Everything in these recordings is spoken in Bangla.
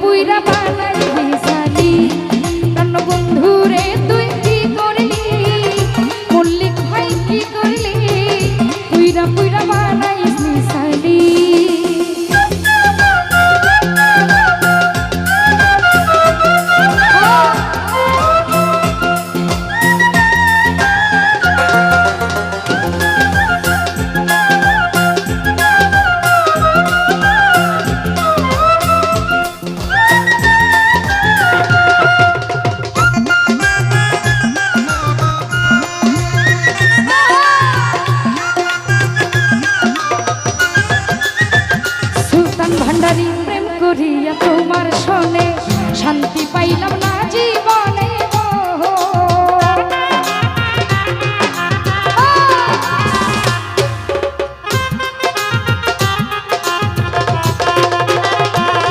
বুইরা বানাই সালি প্রাণ বন্ধুরে করিয়া তোমার শোনে, শান্তি পাইলাম না জীবনে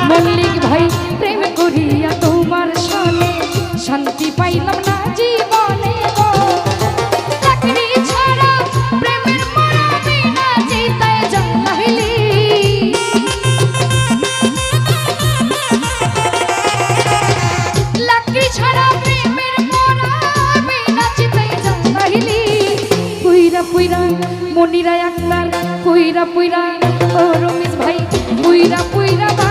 মল্লিক ভাই, প্রেম করিয়া তোমার শোনে, শান্তি পাইলাম মনিরা আক্তার পুইরা পুইরা ও রমেশ ভাই পুইরা পুইরা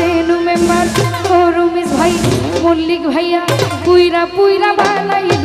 রেনু মেম্বার ও রুমিস ভাই মল্লিক ভাইয়া পুইরা পুইরা বালাই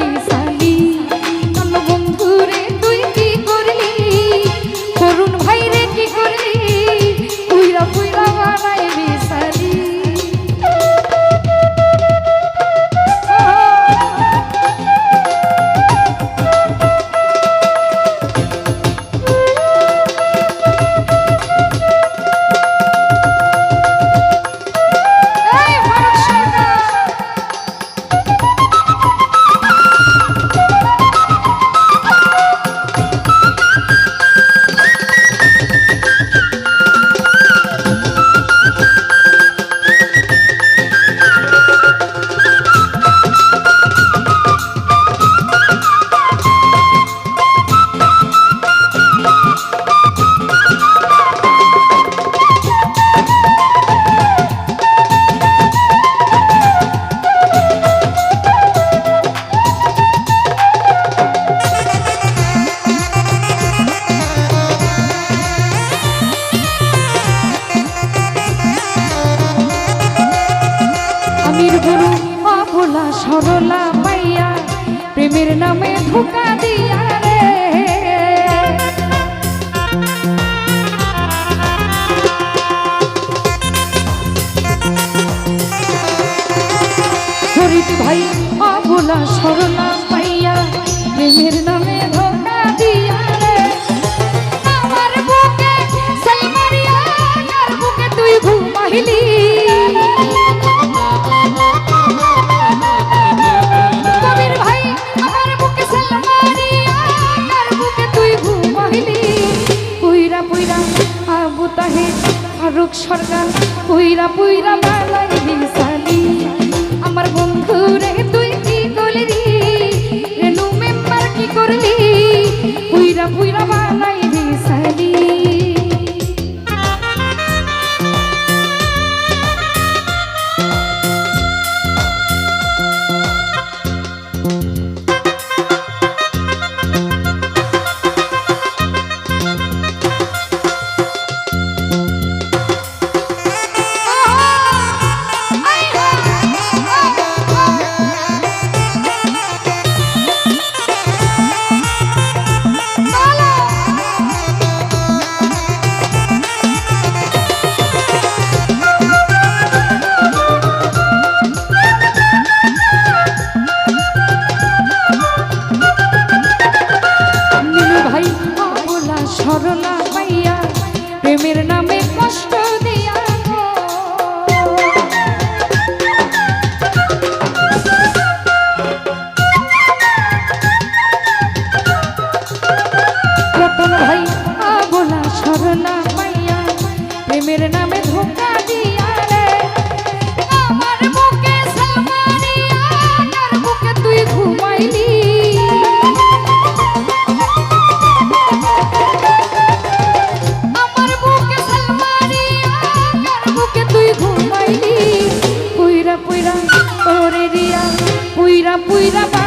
মিলি সরকার পুইরা পুইরা বালাই পুইরা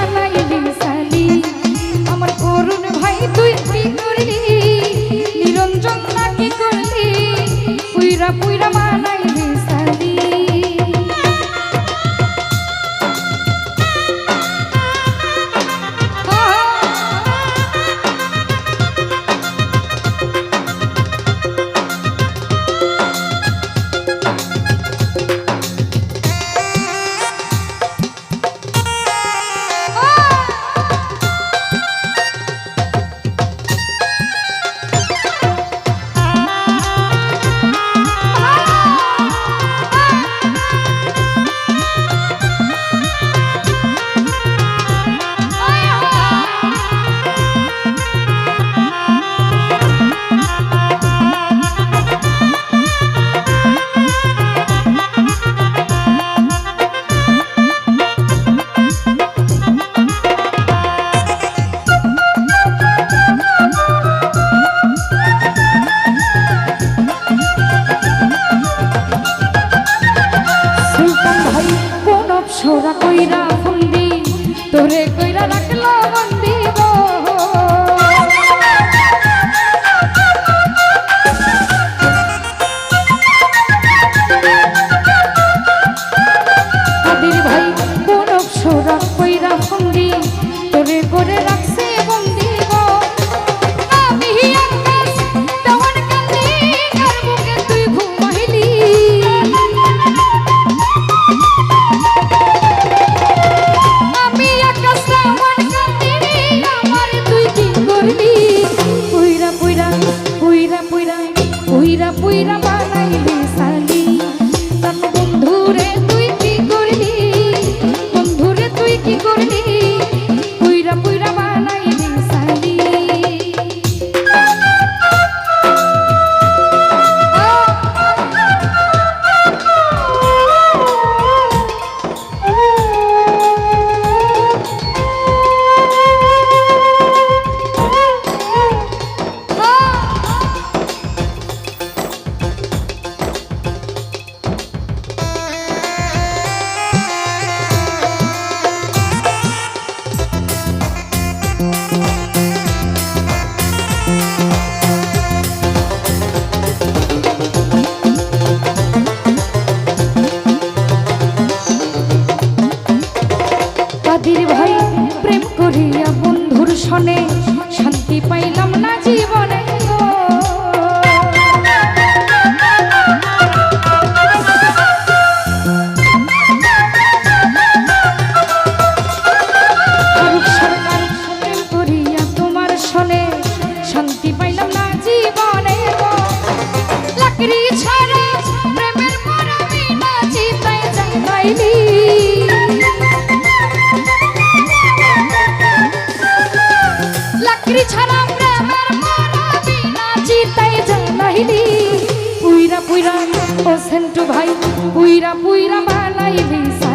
সেন্টু ভাই পুইরা পুইরা বালাই সালি